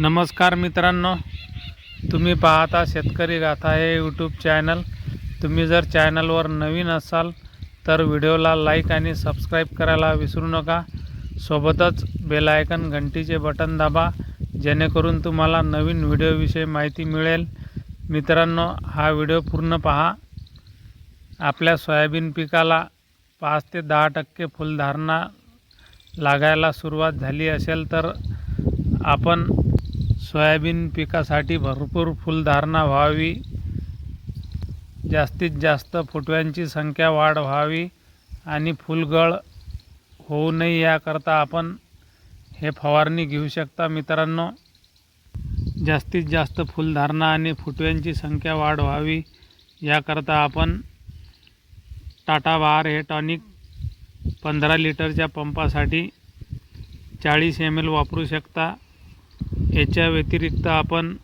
नमस्कार मित्रांनो तुम्ही पाहता शेतकरी गाथा हे यूट्यूब चॅनल तुम्ही जर चॅनलवर नवीन असाल तर व्हिडिओला लाईक आणि सबस्क्राईब करायला विसरू नका. सोबतच बेलायकन घंटीचे बटन दाबा जेणेकरून तुम्हाला नवीन व्हिडिओविषयी माहिती मिळेल. मित्रांनो हा व्हिडिओ पूर्ण पहा. आपल्या सोयाबीन पिकाला पाच ते दहा टक्के फुलधारणा लागायला सुरुवात झाली असेल तर आपण सोयाबीन पिकासाठी भरपूर फुलधारणा व्हावी. जास्तीत जास्त फुटव्यांची संख्या वाढ व्हावी आणि फुलगळ होऊ नये याकरता आपण हे फवारणी घेऊ शकता मित्रांनो. जास्तीत जास्त फुलधारणा आणि फुटव्यांची संख्या वाढ व्हावी याकरता आपण टाटा बहार हे टॉनिक पंधरा लिटरच्या पंपासाठी चाळीस एम एल वापरू शकता. याच्या व्यतिरिक्त आपण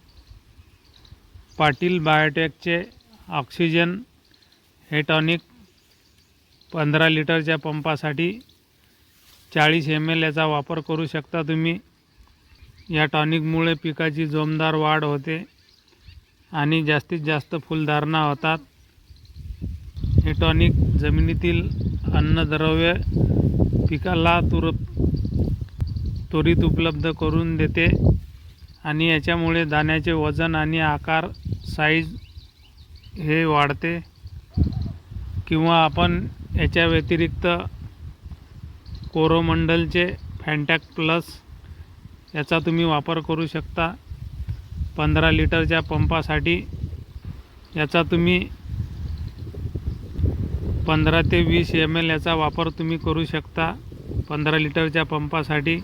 पाटील बायोटेकचे ऑक्सिजन हे टॉनिक पंधरा लिटरच्या पंपासाठी चाळीस एम एल याचा वापर करू शकता तुम्ही. या टॉनिकमुळे पिकाची जोमदार वाढ होते आणि जास्तीत जास्त फुलधारणा होतात. हे टॉनिक जमिनीतील अन्नद्रव्य पिकाला तुर त्वरित उपलब्ध करून देते. आणि याच्यामुळे दाण्याचे वजन आणि आकार साईज हे वाढते. किंवा आपण याच्या व्यतिरिक्त कोरोमंडलचे फॅन्टॅक प्लस याचा तुम्ही वापर करू शकता. पंधरा लिटरच्या पंपासाठी याचा तुम्ही पंधरा ते वीस एम एल याचा वापर तुम्ही करू शकता पंधरा लिटरच्या पंपासाठी.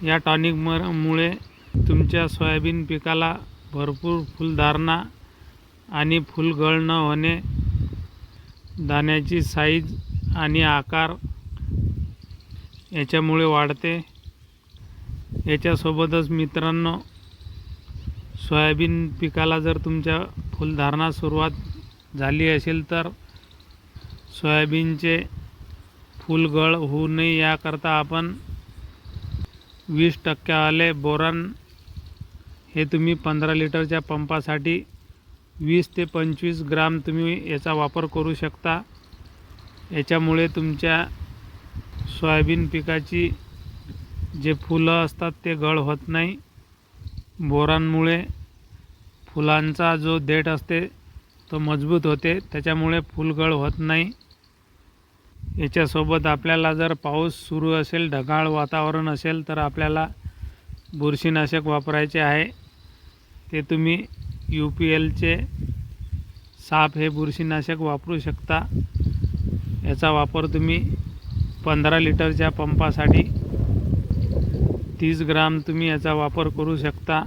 या टॉनिक म मुळे तुमच्या सोयाबीन पिकाला भरपूर फुलधारणा आणि फुलगळ न होणे दाण्याची साईज आणि आकार याच्यामुळे वाढते. याच्यासोबतच मित्रांनो सोयाबीन पिकाला जर तुमच्या फुलधारणा सुरुवात झाली असेल तर सोयाबीनचे फुलगळ होऊ नये याकरता आपण वीस टक्क्यावाले बोरान हे तुम्ही पंधरा लिटरच्या पंपासाठी वीस ते पंचवीस ग्राम तुम्ही याचा वापर करू शकता. याच्यामुळे तुमच्या सोयाबीन पिकाची जे फुलं असतात ते गळ होत नाही. बोरांमुळे फुलांचा जो देठ असते तो मजबूत होते. त्याच्यामुळे फुलगळ होत नाही. याच्यासोबत आपल्याला जर पाऊस सुरू असेल ढगाळ वातावरण असेल तर आपल्याला बुरशीनाशक वापरायचे आहे. ते तुम्ही यू पी एलचे साप हे बुरशीनाशक वापरू शकता. याचा वापर तुम्ही पंधरा लिटरच्या पंपासाठी तीस ग्राम तुम्ही याचा वापर करू शकता.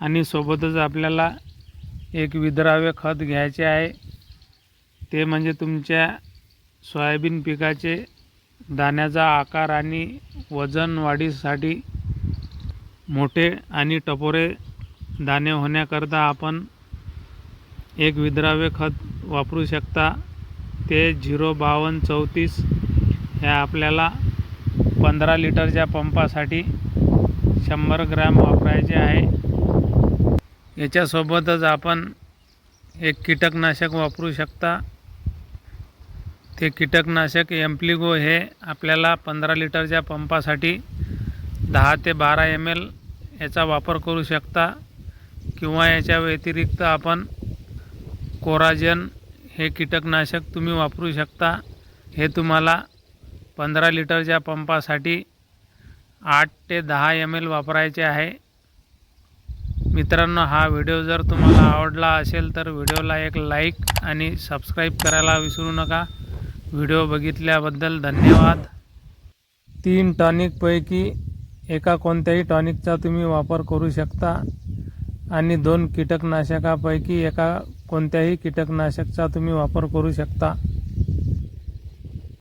आणि सोबतच आपल्याला एक विद्राव्य खत घ्यायचे आहे. ते म्हणजे तुमच्या सोयाबीन पिकाचे दाण्याचा आकार आणि वजन वाढीसाठी मोठे आणि टपोरे दाणे होण्याकरता आपण एक विद्राव्य खत वापरू शकता. ते झिरो बावन्न चौतीस हे आपल्याला पंधरा लिटरच्या पंपासाठी शंभर ग्रॅम वापरायचे आहे. याच्यासोबतच आपण एक कीटकनाशक वापरू शकता. ते कीटकनाशक एम्प्लिगो हे आपल्याला पंधरा लिटरच्या पंपासाठी दहा ते बारा एम एल याचा वापर करू शकता किंवा याच्या व्यतिरिक्त आपण कोराजन हे कीटकनाशक तुम्ही वापरू शकता. हे तुम्हाला पंधरा लिटरच्या पंपासाठी आठ ते दहा एम एल वापरायचे आहे. मित्रांनो हा व्हिडिओ जर तुम्हाला आवडला असेल तर व्हिडिओला एक लाईक आणि सबस्क्राईब करायला विसरू नका. व्हिडिओ बघितल्याबद्दल धन्यवाद. तीन टॉनिकपैकी एका कोणत्याही टॉनिकचा तुम्ही वापर करू शकता आणि दोन कीटकनाशकापैकी एका कोणत्याही कीटकनाशकचा तुम्ही वापर करू शकता.